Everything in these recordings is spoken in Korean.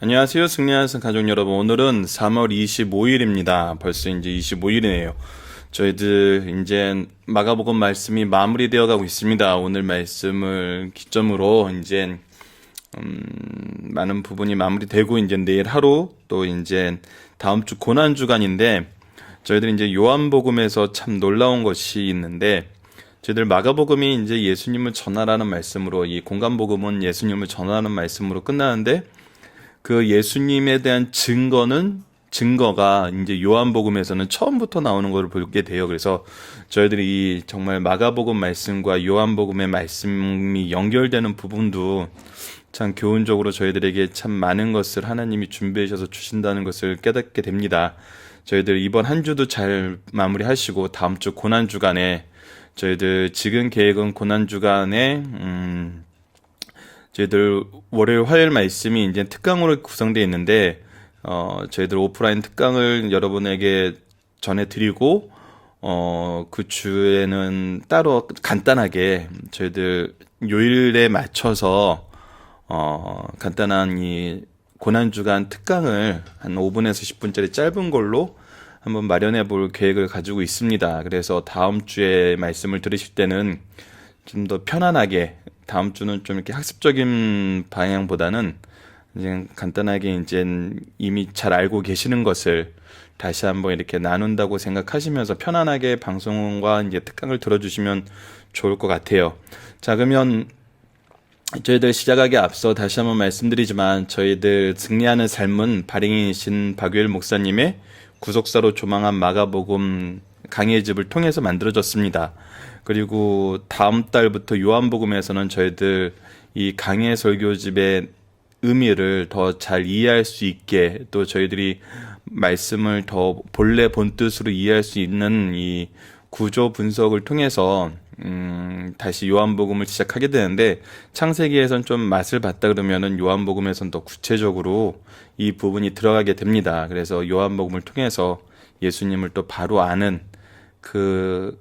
안녕하세요. 승리하는 가족 여러분. 오늘은 3월 25일입니다. 벌써 이제 25일이네요. 저희들 이제 마가복음 말씀이 마무리되어 가고 있습니다. 오늘 말씀을 기점으로 이제 음, 많은 부분이 마무리되고 이제 내일 하루 또 이제 다음 주 고난 주간인데 저희들 이제 요한복음에서 참 놀라운 것이 있는데 저희들 마가복음이 이제 예수님을 전하라는 말씀으로 이 공간복음은 예수님을 전하라는 말씀으로 끝나는데 그 예수님에 대한 증거는 증거가 이제 요한복음에서는 처음부터 나오는 것을 보게 돼요. 그래서 저희들이 이 정말 마가복음 말씀과 요한복음의 말씀이 연결되는 부분도 참 교훈적으로 저희들에게 참 많은 것을 하나님이 준비해 주셔서 주신다는 것을 깨닫게 됩니다. 저희들 이번 한 주도 잘 마무리하시고 다음 주 고난 주간에 저희들 지금 계획은 고난 주간에 음 저희들 월요일 화요일 말씀이 이제 특강으로 구성되어 있는데 어 저희들 오프라인 특강을 여러분에게 전해드리고 어 그 주에는 따로 간단하게 저희들 요일에 맞춰서 어 간단한 이 고난 주간 특강을 한 5분에서 10분짜리 짧은 걸로 한번 마련해 볼 계획을 가지고 있습니다. 그래서 다음 주에 말씀을 들으실 때는 좀 더 편안하게 다음 주는 좀 이렇게 학습적인 방향보다는 이제 간단하게 이제 이미 잘 알고 계시는 것을 다시 한번 이렇게 나눈다고 생각하시면서 편안하게 방송과 이제 특강을 들어주시면 좋을 것 같아요. 자, 그러면 저희들 시작하기 앞서 다시 한번 말씀드리지만 저희들 승리하는 삶은 발행이신 박유일 목사님의 구속사로 조망한 마가복음 강의 집을 통해서 만들어졌습니다. 그리고 다음 달부터 요한복음에서는 저희들 이 강해 설교집의 의미를 더 잘 이해할 수 있게 또 저희들이 말씀을 더 본래 본 뜻으로 이해할 수 있는 이 구조 분석을 통해서 음, 다시 요한복음을 시작하게 되는데 창세기에선 좀 맛을 봤다 그러면은 요한복음에선 더 구체적으로 이 부분이 들어가게 됩니다. 그래서 요한복음을 통해서 예수님을 또 바로 아는 그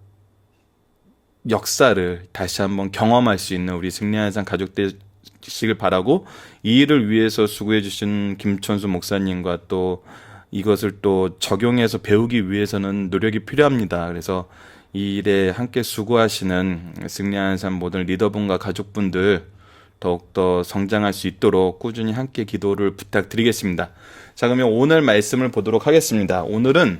역사를 다시 한번 경험할 수 있는 우리 승리한산 가족들 시길 바라고 이 일을 위해서 수고해 주신 김천수 목사님과 또 이것을 또 적용해서 배우기 위해서는 노력이 필요합니다. 그래서 이 일에 함께 수고하시는 승리하는 삶 모든 리더분과 가족분들 더욱더 성장할 수 있도록 꾸준히 함께 기도를 부탁드리겠습니다. 자, 그러면 오늘 말씀을 보도록 하겠습니다. 오늘은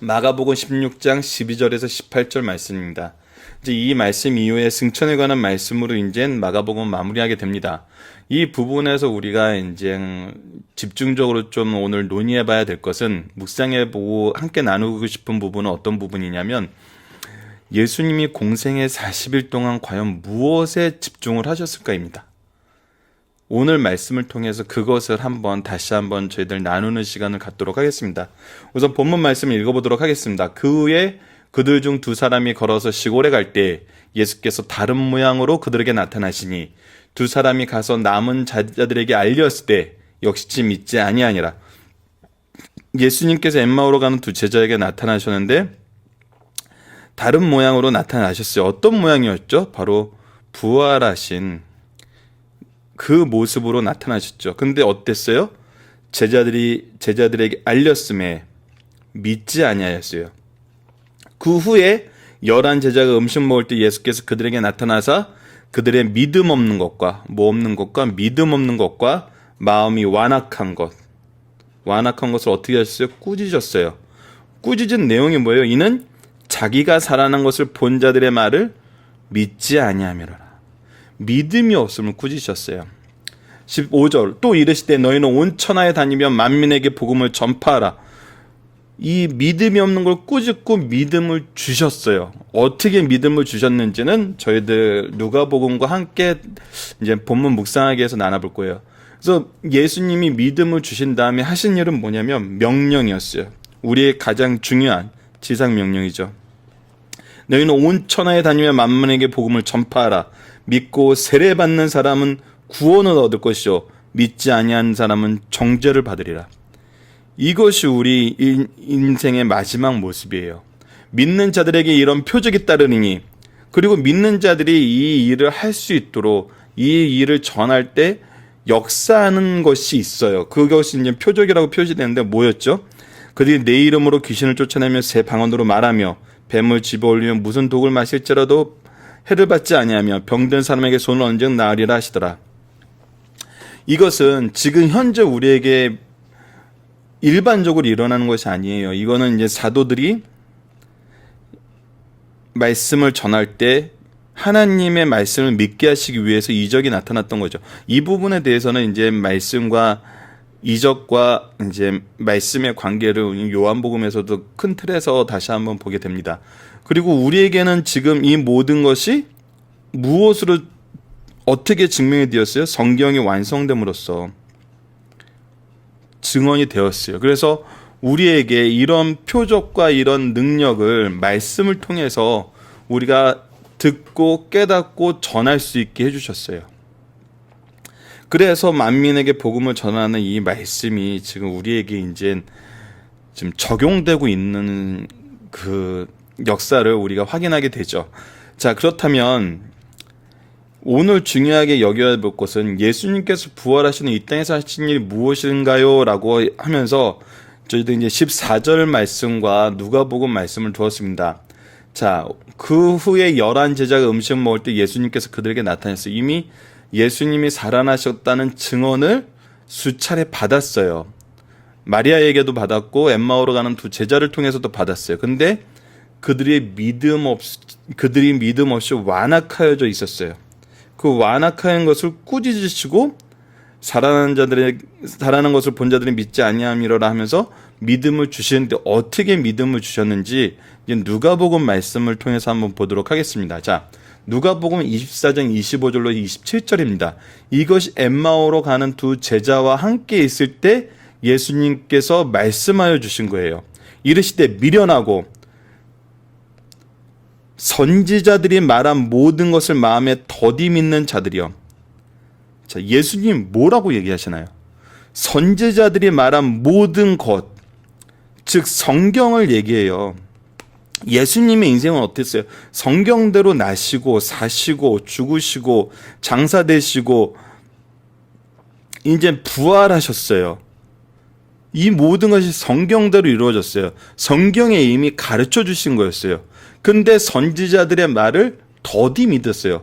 마가복음 16장 12절에서 18절 말씀입니다. 이제 이 말씀 이후에 승천에 관한 말씀으로 이제 마가복음 마무리하게 됩니다. 이 부분에서 우리가 이제 집중적으로 좀 오늘 논의해 봐야 될 것은 묵상해 보고 함께 나누고 싶은 부분은 어떤 부분이냐면 예수님이 공생의 40일 동안 과연 무엇에 집중을 하셨을까입니다. 오늘 말씀을 통해서 그것을 한번 다시 한번 저희들 나누는 시간을 갖도록 하겠습니다. 우선 본문 말씀을 읽어보도록 하겠습니다. 그 후에 그들 중 두 사람이 걸어서 시골에 갈 때 예수께서 다른 모양으로 그들에게 나타나시니 두 사람이 가서 남은 자들에게 알렸을 때 역시 믿지 아니하니라. 예수님께서 엠마오로 가는 두 제자에게 나타나셨는데 다른 모양으로 나타나셨어요. 어떤 모양이었죠? 바로 부활하신 그 모습으로 나타나셨죠. 근데 어땠어요? 제자들이 제자들에게 알렸음에 믿지 아니하였어요. 그 후에 열한 제자가 음식 먹을 때 예수께서 그들에게 나타나사 그들의 믿음 없는 것과 뭐 없는 것과 믿음 없는 것과 마음이 완악한 것 완악한 것을 어떻게 하셨어요? 꾸짖었어요. 꾸짖은 내용이 뭐예요? 이는 자기가 살아난 것을 본 자들의 말을 믿지 아니하미로라. 믿음이 없음을 꾸짖으셨어요. 15절 또 이르시되 너희는 온 천하에 다니며 만민에게 복음을 전파하라. 이 믿음이 없는 걸 꾸짖고 믿음을 주셨어요. 어떻게 믿음을 주셨는지는 저희들 누가복음과 함께 이제 본문 묵상하기 위해서 나눠볼 거예요. 그래서 예수님이 믿음을 주신 다음에 하신 일은 뭐냐면 명령이었어요. 우리의 가장 중요한 지상 명령이죠. 너희는 온 천하에 다니며 만민에게 복음을 전파하라. 믿고 세례 받는 사람은 구원을 얻을 것이요 믿지 아니한 사람은 정죄를 받으리라. 이것이 우리 인생의 마지막 모습이에요. 믿는 자들에게 이런 표적이 따르니 그리고 믿는 자들이 이 일을 할 수 있도록 이 일을 전할 때 역사하는 것이 있어요. 그것이 이제 표적이라고 표시되는데 뭐였죠? 그들이 내 이름으로 귀신을 쫓아내며 새 방언으로 말하며 뱀을 집어올리며 무슨 독을 마실지라도 해를 받지 아니하며 병든 사람에게 손을 얹은 나으리라 하시더라. 이것은 지금 현재 우리에게 일반적으로 일어나는 것이 아니에요. 이거는 이제 사도들이 말씀을 전할 때 하나님의 말씀을 믿게 하시기 위해서 이적이 나타났던 거죠. 이 부분에 대해서는 이제 말씀과 이적과 이제 말씀의 관계를 요한복음에서도 큰 틀에서 다시 한번 보게 됩니다. 그리고 우리에게는 지금 이 모든 것이 무엇으로 어떻게 증명이 되었어요? 성경이 완성됨으로써 증언이 되었어요. 그래서 우리에게 이런 표적과 이런 능력을 말씀을 통해서 우리가 듣고 깨닫고 전할 수 있게 해주셨어요. 그래서 만민에게 복음을 전하는 이 말씀이 지금 우리에게 이제 지금 적용되고 있는 그 역사를 우리가 확인하게 되죠. 자, 그렇다면 오늘 중요하게 여겨야 볼 것은 예수님께서 부활하시는 이 땅에서 하신 일이 무엇인가요? 라고 하면서 저희도 이제 14절 말씀과 누가복음 말씀을 두었습니다. 자, 그 후에 열한 제자가 음식 먹을 때 예수님께서 그들에게 나타났어요. 이미 예수님이 살아나셨다는 증언을 수차례 받았어요. 마리아에게도 받았고 엠마오로 가는 두 제자를 통해서도 받았어요. 근데 그들이 믿음 없 그들이 믿음 없이 완악하여져 있었어요. 그 완악한 것을 꾸짖으시고 살아나는 자들의 살아나는 것을 본 자들이 믿지 아니함이로라 하면서 믿음을 주시는데 어떻게 믿음을 주셨는지 이제 누가복음 말씀을 통해서 한번 보도록 하겠습니다. 자, 누가복음 24장 25절로 27절입니다. 이것이 엠마오로 가는 두 제자와 함께 있을 때 예수님께서 말씀하여 주신 거예요. 이르시되 미련하고 선지자들이 말한 모든 것을 마음에 더디 믿는 자들이여. 자, 예수님 뭐라고 얘기하시나요? 선지자들이 말한 모든 것, 즉 성경을 얘기해요. 예수님의 인생은 어땠어요? 성경대로 나시고 사시고 죽으시고 장사되시고 이제 부활하셨어요. 이 모든 것이 성경대로 이루어졌어요. 성경에 이미 가르쳐 주신 거였어요. 근데 선지자들의 말을 더디 믿었어요.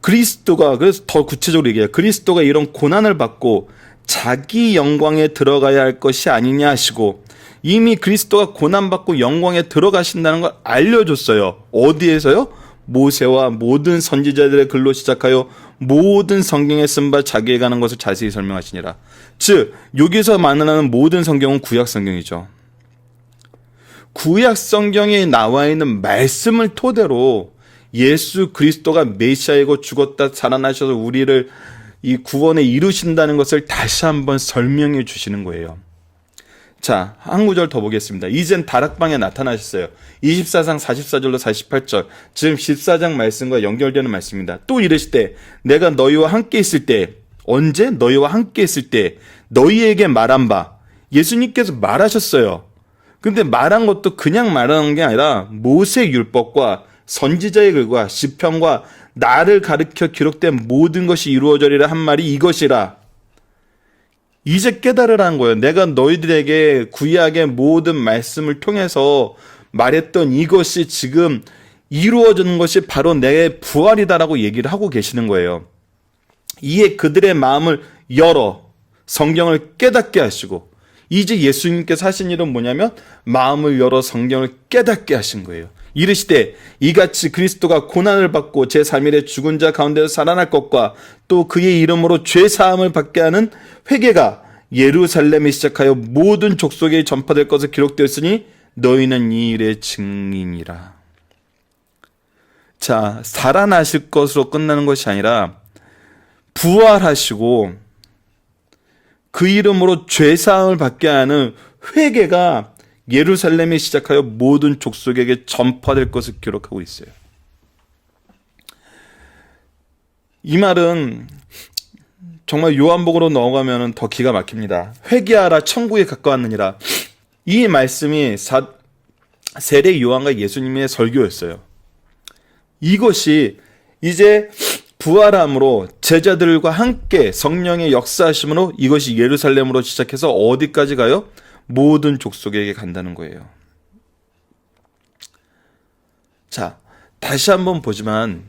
그리스도가 그래서 더 구체적으로 얘기해요. 그리스도가 이런 고난을 받고 자기 영광에 들어가야 할 것이 아니냐 하시고 이미 그리스도가 고난받고 영광에 들어가신다는 걸 알려줬어요. 어디에서요? 모세와 모든 선지자들의 글로 시작하여 모든 성경에 쓴 바 자기에 관한 것을 자세히 설명하시니라. 즉 여기서 만나는 모든 성경은 구약 성경이죠. 구약 성경에 나와 있는 말씀을 토대로 예수 그리스도가 메시아이고 죽었다 살아나셔서 우리를 이 구원에 이루신다는 것을 다시 한번 설명해 주시는 거예요. 자, 한 구절 더 보겠습니다. 이젠 다락방에 나타나셨어요. 24장 44절로 48절. 지금 14장 말씀과 연결되는 말씀입니다. 또 이르시되 내가 너희와 함께 있을 때 언제 너희와 함께 있을 때 너희에게 말한 바 예수님께서 말하셨어요. 근데 말한 것도 그냥 말하는 게 아니라 모세 율법과 선지자의 글과 시편과 나를 가르쳐 기록된 모든 것이 이루어져리라 한 말이 이것이라. 이제 깨달으라는 거예요. 내가 너희들에게 구약의 모든 말씀을 통해서 말했던 이것이 지금 이루어지는 것이 바로 내 부활이다라고 얘기를 하고 계시는 거예요. 이에 그들의 마음을 열어 성경을 깨닫게 하시고 이제 예수님께서 하신 일은 뭐냐면 마음을 열어 성경을 깨닫게 하신 거예요. 이르시되 이같이 그리스도가 고난을 받고 제 3일에 죽은 자 가운데서 살아날 것과 또 그의 이름으로 죄 사함을 받게 하는 회개가 예루살렘에 시작하여 모든 족속에 전파될 것을 기록되었으니 너희는 이 일의 증인이라. 자, 살아나실 것으로 끝나는 것이 아니라 부활하시고 그 이름으로 죄 사함을 받게 하는 회개가 예루살렘에 시작하여 모든 족속에게 전파될 것을 기록하고 있어요. 이 말은 정말 요한복으로 넘어가면 더 기가 막힙니다. 회개하라 천국에 가까웠느니라. 이 말씀이 사, 세례 요한과 예수님의 설교였어요. 이것이 이제 부활함으로 제자들과 함께 성령의 역사하심으로 이것이 예루살렘으로 시작해서 어디까지 가요? 모든 족속에게 간다는 거예요. 자, 다시 한번 보지만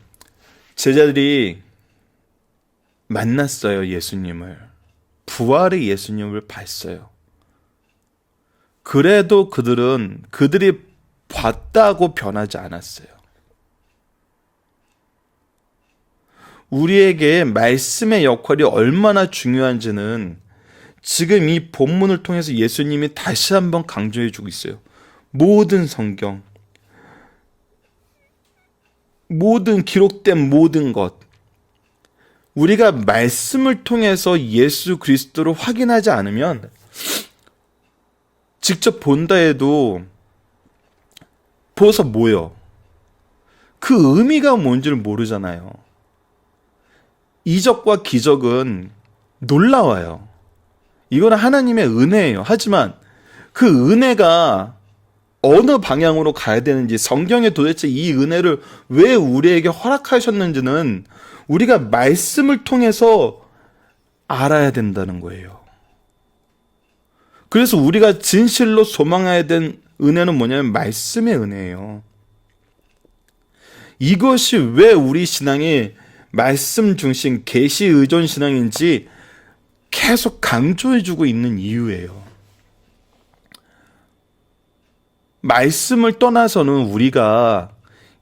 제자들이 만났어요, 예수님을. 부활의 예수님을 봤어요. 그래도 그들은 그들이 봤다고 변하지 않았어요. 우리에게 말씀의 역할이 얼마나 중요한지는 지금 이 본문을 통해서 예수님이 다시 한번 강조해 주고 있어요. 모든 성경, 모든 기록된 모든 것, 우리가 말씀을 통해서 예수 그리스도를 확인하지 않으면 직접 본다 해도 보서 뭐요? 그 의미가 뭔지를 모르잖아요. 이적과 기적은 놀라워요. 이거는 하나님의 은혜예요. 하지만 그 은혜가 어느 방향으로 가야 되는지 성경에 도대체 이 은혜를 왜 우리에게 허락하셨는지는 우리가 말씀을 통해서 알아야 된다는 거예요. 그래서 우리가 진실로 소망해야 된 은혜는 뭐냐면 말씀의 은혜예요. 이것이 왜 우리 신앙이 말씀 중심 계시 의존 신앙인지 계속 강조해 주고 있는 이유예요. 말씀을 떠나서는 우리가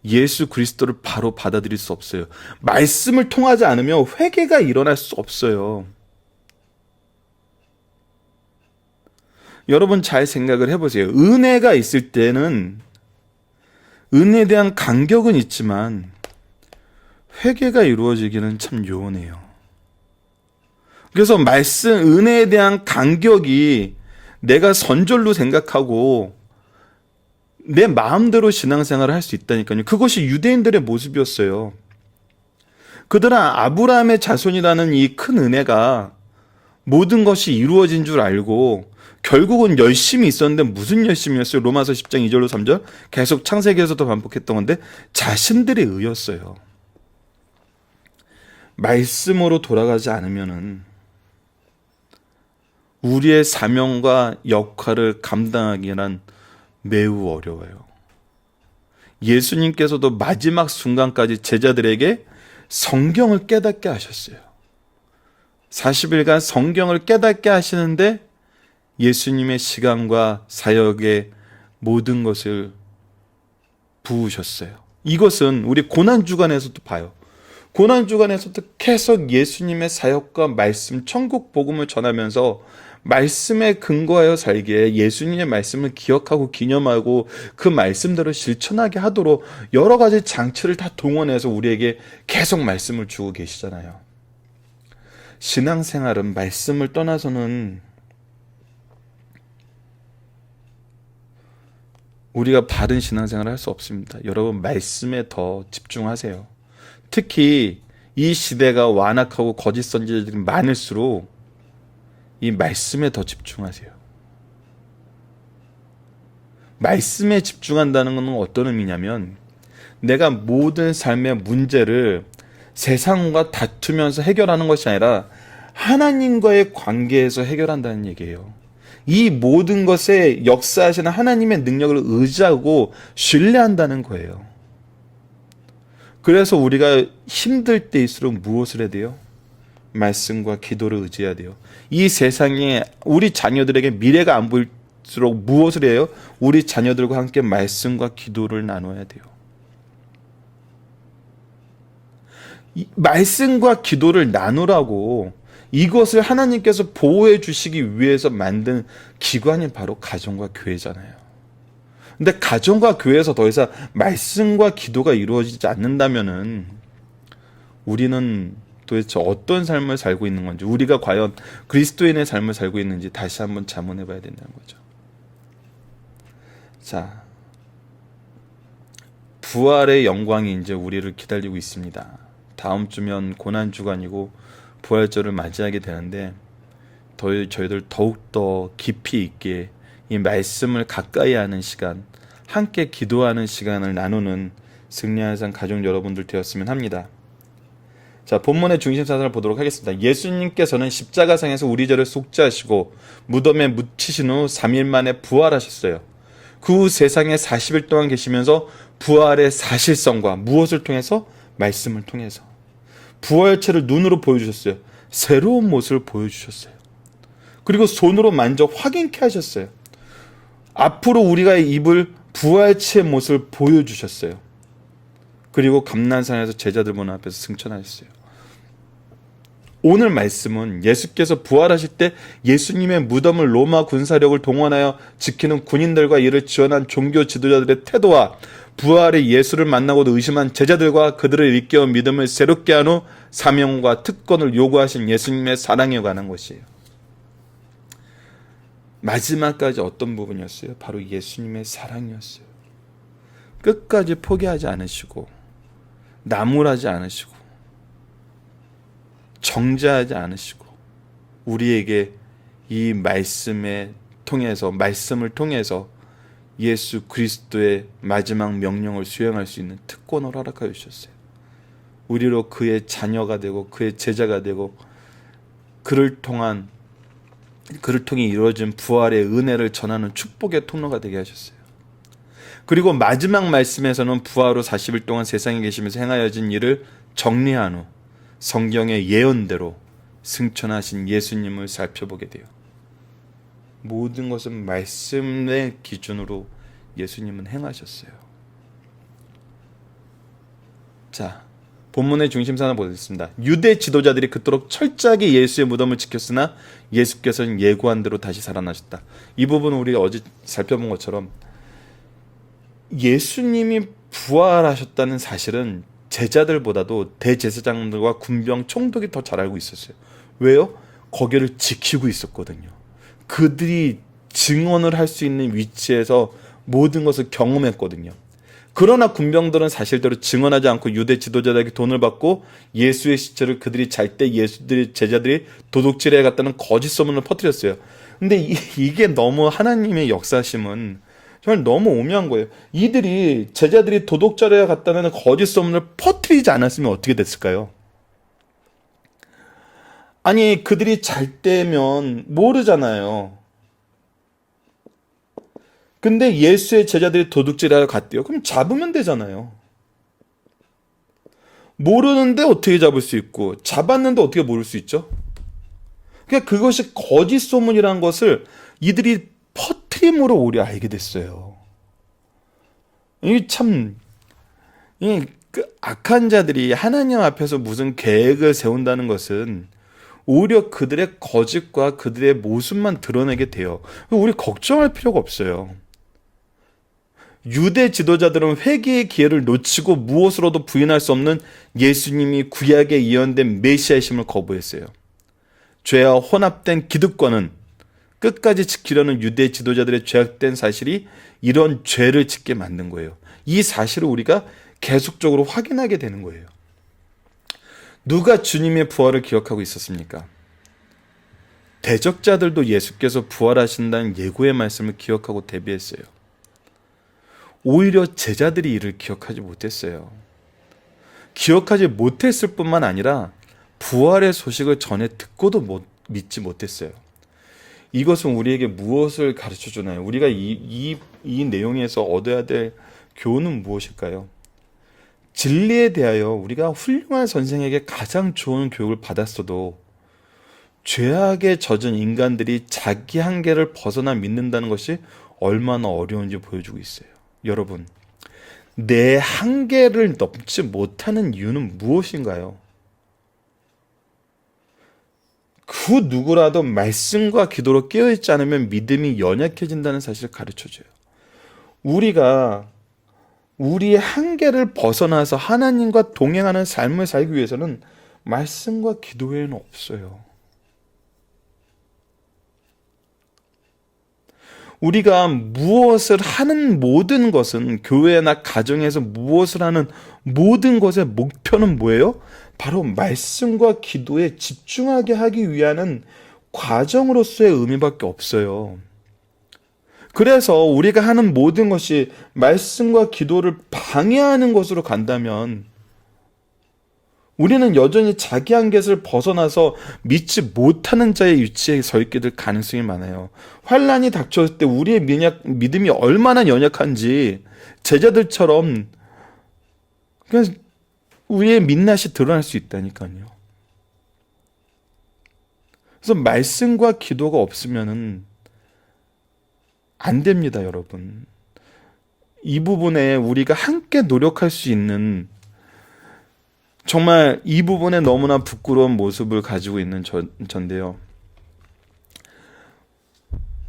예수 그리스도를 바로 받아들일 수 없어요. 말씀을 통하지 않으면 회개가 일어날 수 없어요. 여러분 잘 생각을 해보세요. 은혜가 있을 때는 은혜에 대한 간격은 있지만 회개가 이루어지기는 참 요원해요. 그래서 말씀 은혜에 대한 간격이 내가 선절로 생각하고 내 마음대로 신앙생활을 할 수 있다니까요. 그것이 유대인들의 모습이었어요. 그들은 아브라함의 자손이라는 이 큰 은혜가 모든 것이 이루어진 줄 알고 결국은 열심히 있었는데 무슨 열심이었어요? 로마서 10장 2절로 3절 계속 창세기에서도 반복했던 건데 자신들의 의였어요. 말씀으로 돌아가지 않으면은 우리의 사명과 역할을 감당하기란 매우 어려워요. 예수님께서도 마지막 순간까지 제자들에게 성경을 깨닫게 하셨어요. 40일간 성경을 깨닫게 하시는데 예수님의 시간과 사역의 모든 것을 부으셨어요. 이것은 우리 고난주간에서도 봐요. 고난 주간에서도 계속 예수님의 사역과 말씀, 천국 복음을 전하면서 말씀에 근거하여 살기에 예수님의 말씀을 기억하고 기념하고 그 말씀대로 실천하게 하도록 여러 가지 장치를 다 동원해서 우리에게 계속 말씀을 주고 계시잖아요. 신앙생활은 말씀을 떠나서는 우리가 바른 신앙생활을 할 수 없습니다. 여러분 말씀에 더 집중하세요. 특히 이 시대가 완악하고 거짓 선지자들이 많을수록 이 말씀에 더 집중하세요. 말씀에 집중한다는 것은 어떤 의미냐면 내가 모든 삶의 문제를 세상과 다투면서 해결하는 것이 아니라 하나님과의 관계에서 해결한다는 얘기예요. 이 모든 것에 역사하시는 하나님의 능력을 의지하고 신뢰한다는 거예요. 그래서 우리가 힘들 때일수록 무엇을 해야 돼요? 말씀과 기도를 의지해야 돼요. 이 세상에 우리 자녀들에게 미래가 안 보일수록 무엇을 해요? 우리 자녀들과 함께 말씀과 기도를 나눠야 돼요. 말씀과 기도를 나누라고 이것을 하나님께서 보호해 주시기 위해서 만든 기관이 바로 가정과 교회잖아요. 근데 가정과 교회에서 더 이상 말씀과 기도가 이루어지지 않는다면은 우리는 도대체 어떤 삶을 살고 있는 건지, 우리가 과연 그리스도인의 삶을 살고 있는지 다시 한번 자문해 봐야 된다는 거죠. 자, 부활의 영광이 이제 우리를 기다리고 있습니다. 다음 주면 고난 주간이고 부활절을 맞이하게 되는데 더 저희들 더욱 더 깊이 있게 이 말씀을 가까이 하는 시간, 함께 기도하는 시간을 나누는 승리한상 가족 여러분들 되었으면 합니다. 자, 본문의 중심 사상을 보도록 하겠습니다. 예수님께서는 십자가상에서 우리 죄를 속죄하시고 무덤에 묻히신 후 3일 만에 부활하셨어요. 그 후 세상에 40일 동안 계시면서 부활의 사실성과 무엇을 통해서 말씀을 통해서 부활체를 눈으로 보여주셨어요. 새로운 모습을 보여주셨어요. 그리고 손으로 만져 확인케 하셨어요. 앞으로 우리가 입을 부활체의 모습을 보여주셨어요. 그리고 감난산에서 제자들 문 앞에서 승천하셨어요. 오늘 말씀은 예수께서 부활하실 때 예수님의 무덤을 로마 군사력을 동원하여 지키는 군인들과 이를 지원한 종교 지도자들의 태도와 부활의 예수를 만나고도 의심한 제자들과 그들을 일깨워 믿음을 새롭게 한 후 사명과 특권을 요구하신 예수님의 사랑에 관한 것이에요. 마지막까지 어떤 부분이었어요? 바로 예수님의 사랑이었어요. 끝까지 포기하지 않으시고 나무라지 않으시고 정죄하지 않으시고 우리에게 이 말씀에 통해서 말씀을 통해서 예수 그리스도의 마지막 명령을 수행할 수 있는 특권을 허락하여 주셨어요. 우리로 그의 자녀가 되고 그의 제자가 되고 그를 통한 그를 통해 이루어진 부활의 은혜를 전하는 축복의 통로가 되게 하셨어요. 그리고 마지막 말씀에서는 부활 후 40일 동안 세상에 계시면서 행하여진 일을 정리한 후 성경의 예언대로 승천하신 예수님을 살펴보게 돼요. 모든 것은 말씀의 기준으로 예수님은 행하셨어요. 자, 본문의 중심사는 보겠습니다. 유대 지도자들이 그토록 철저하게 예수의 무덤을 지켰으나 예수께서는 예고한 대로 다시 살아나셨다. 이 부분은 우리 어제 살펴본 것처럼 예수님이 부활하셨다는 사실은 제자들보다도 대제사장들과 군병 총독이 더 잘 알고 있었어요. 왜요? 거기를 지키고 있었거든요. 그들이 증언을 할 수 있는 위치에서 모든 것을 경험했거든요. 그러나 군병들은 사실대로 증언하지 않고 유대 지도자들에게 돈을 받고 예수의 시체를 그들이 잘 때 예수들이 제자들이 도둑질해 갔다는 거짓 소문을 퍼뜨렸어요. 근데 이, 이게 너무 하나님의 역사심은 정말 너무 오묘한 거예요. 이들이 제자들이 도둑질해 갔다는 거짓 소문을 퍼뜨리지 않았으면 어떻게 됐을까요? 아니 그들이 잘 때면 모르잖아요. 근데 예수의 제자들이 도둑질하러 갔대요. 그럼 잡으면 되잖아요. 모르는데 어떻게 잡을 수 있고 잡았는데 어떻게 모를 수 있죠? 그러니까 그것이 거짓 소문이라는 것을 이들이 퍼트림으로 오히려 알게 됐어요. 이게 참, 이 그 악한 자들이 하나님 앞에서 무슨 계획을 세운다는 것은 오히려 그들의 거짓과 그들의 모습만 드러내게 돼요. 우리 걱정할 필요가 없어요. 유대 지도자들은 회개의 기회를 놓치고 무엇으로도 부인할 수 없는 예수님이 구약에 예언된 메시아이심을 거부했어요. 죄와 혼합된 기득권은 끝까지 지키려는 유대 지도자들의 죄악된 사실이 이런 죄를 짓게 만든 거예요. 이 사실을 우리가 계속적으로 확인하게 되는 거예요. 누가 주님의 부활을 기억하고 있었습니까? 대적자들도 예수께서 부활하신다는 예고의 말씀을 기억하고 대비했어요. 오히려 제자들이 이를 기억하지 못했어요. 기억하지 못했을 뿐만 아니라 부활의 소식을 전해 듣고도 못, 믿지 못했어요. 이것은 우리에게 무엇을 가르쳐 주나요? 우리가 이, 이, 이 내용에서 얻어야 될 교훈은 무엇일까요? 진리에 대하여 우리가 훌륭한 선생에게 가장 좋은 교육을 받았어도 죄악에 젖은 인간들이 자기 한계를 벗어나 믿는다는 것이 얼마나 어려운지 보여주고 있어요. 여러분, 내 한계를 넘지 못하는 이유는 무엇인가요? 그 누구라도 말씀과 기도로 깨어있지 않으면 믿음이 연약해진다는 사실을 가르쳐줘요. 우리가 우리의 한계를 벗어나서 하나님과 동행하는 삶을 살기 위해서는 말씀과 기도 외에는 없어요. 우리가 무엇을 하는 모든 것은 교회나 가정에서 무엇을 하는 모든 것의 목표는 뭐예요? 바로 말씀과 기도에 집중하게 하기 위한 과정으로서의 의미밖에 없어요. 그래서 우리가 하는 모든 것이 말씀과 기도를 방해하는 것으로 간다면 우리는 여전히 자기 한계를 벗어나서 믿지 못하는 자의 위치에 서 있게 될 가능성이 많아요. 환란이 닥쳤을 때 우리의 민약, 믿음이 얼마나 연약한지 제자들처럼 그냥 우리의 민낯이 드러날 수 있다니까요. 그래서 말씀과 기도가 없으면은 안 됩니다, 여러분. 이 부분에 우리가 함께 노력할 수 있는 정말 이 부분에 너무나 부끄러운 모습을 가지고 있는 저, 전데요.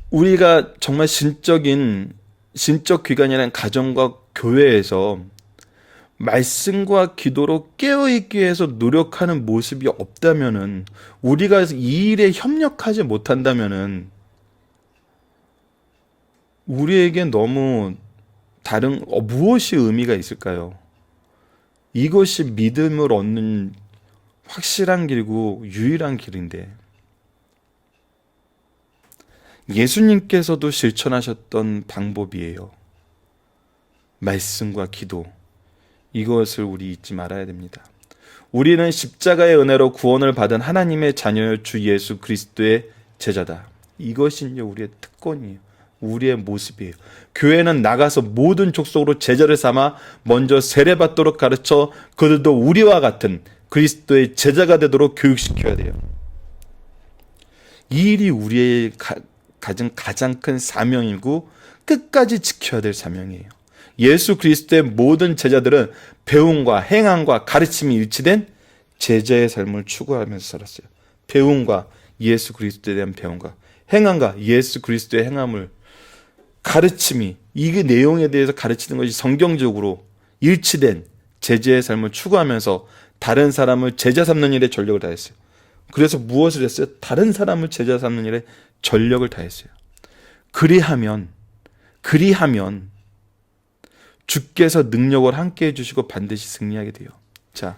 우리가 정말 신적인 신적 기관이라는 가정과 교회에서 말씀과 기도로 깨어있기 위해서 노력하는 모습이 없다면은 우리가 이 일에 협력하지 못한다면은 우리에게 너무 다른 어, 무엇이 의미가 있을까요? 이것이 믿음을 얻는 확실한 길이고 유일한 길인데 예수님께서도 실천하셨던 방법이에요. 말씀과 기도. 이것을 우리 잊지 말아야 됩니다. 우리는 십자가의 은혜로 구원을 받은 하나님의 자녀여 주 예수 그리스도의 제자다. 이것이 우리의 특권이에요. 우리의 모습이에요. 교회는 나가서 모든 족속으로 제자를 삼아 먼저 세례받도록 가르쳐 그들도 우리와 같은 그리스도의 제자가 되도록 교육시켜야 돼요. 이 일이 우리의 가, 가진 가장 큰 사명이고 끝까지 지켜야 될 사명이에요. 예수 그리스도의 모든 제자들은 배움과 행함과 가르침이 일치된 제자의 삶을 추구하면서 살았어요. 배움과 예수 그리스도에 대한 배움과 행함과 예수 그리스도의 행함을 가르침이 이 내용에 대해서 가르치는 것이 성경적으로 일치된 제자의 삶을 추구하면서 다른 사람을 제자 삼는 일에 전력을 다했어요. 그래서 무엇을 했어요? 다른 사람을 제자 삼는 일에 전력을 다했어요. 그리하면 그리하면 주께서 능력을 함께 해주시고 반드시 승리하게 돼요. 자,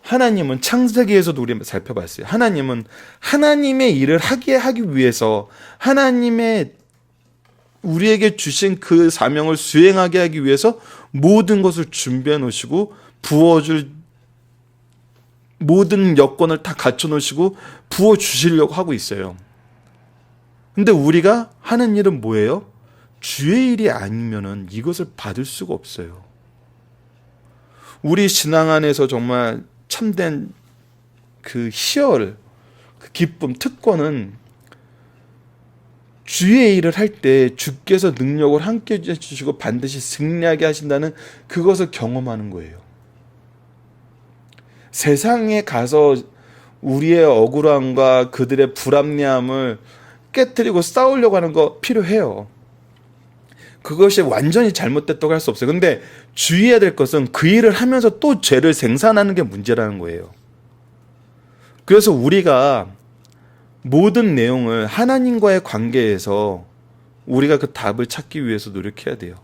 하나님은 창세기에서도 우리 살펴봤어요. 하나님은 하나님의 일을 하게 하기 위해서 하나님의 우리에게 주신 그 사명을 수행하게 하기 위해서 모든 것을 준비해 놓으시고 부어줄 모든 여건을 다 갖춰 놓으시고 부어 주시려고 하고 있어요. 근데 우리가 하는 일은 뭐예요? 주의 일이 아니면은 이것을 받을 수가 없어요. 우리 신앙 안에서 정말 참된 그 희열, 그 기쁨, 특권은 주의 일을 할 때 주께서 능력을 함께 해주시고 반드시 승리하게 하신다는 그것을 경험하는 거예요. 세상에 가서 우리의 억울함과 그들의 불합리함을 깨뜨리고 싸우려고 하는 거 필요해요. 그것이 완전히 잘못됐다고 할 수 없어요. 근데 주의해야 될 것은 그 일을 하면서 또 죄를 생산하는 게 문제라는 거예요. 그래서 우리가 모든 내용을 하나님과의 관계에서 우리가 그 답을 찾기 위해서 노력해야 돼요.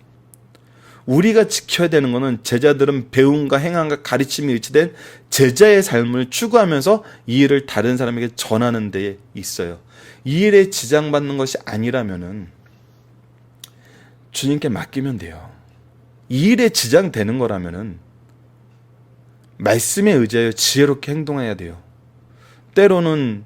우리가 지켜야 되는 것은 제자들은 배움과 행함과 가르침이 일치된 제자의 삶을 추구하면서 이 일을 다른 사람에게 전하는 데 있어요. 이 일에 지장받는 것이 아니라면은 주님께 맡기면 돼요. 이 일에 지장되는 거라면은 말씀에 의지하여 지혜롭게 행동해야 돼요. 때로는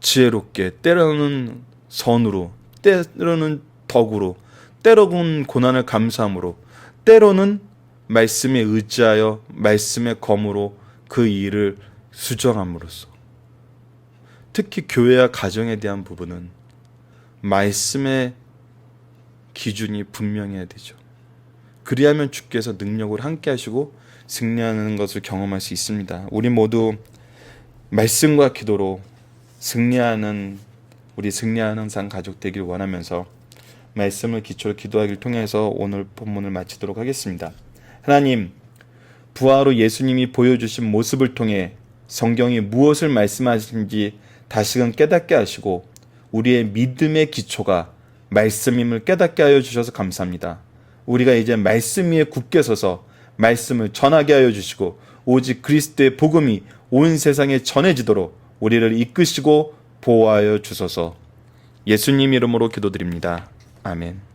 지혜롭게, 때로는 선으로, 때로는 덕으로, 때로는 고난을 감사함으로, 때로는 말씀에 의지하여 말씀의 검으로 그 일을 수정함으로써 특히 교회와 가정에 대한 부분은 말씀의 기준이 분명해야 되죠. 그리하면 주께서 능력을 함께 하시고 승리하는 것을 경험할 수 있습니다. 우리 모두 말씀과 기도로 승리하는 우리 승리하는 상 가족 되길 원하면서 말씀을 기초로 기도하기를 통해서 오늘 본문을 마치도록 하겠습니다. 하나님, 부하로 예수님이 보여주신 모습을 통해 성경이 무엇을 말씀하시는지 다시금 깨닫게 하시고 우리의 믿음의 기초가 말씀임을 깨닫게 하여 주셔서 감사합니다. 우리가 이제 말씀 위에 굳게 서서 말씀을 전하게 하여 주시고 오직 그리스도의 복음이 온 세상에 전해지도록 우리를 이끄시고 보호하여 주소서 예수님 이름으로 기도드립니다. 아멘.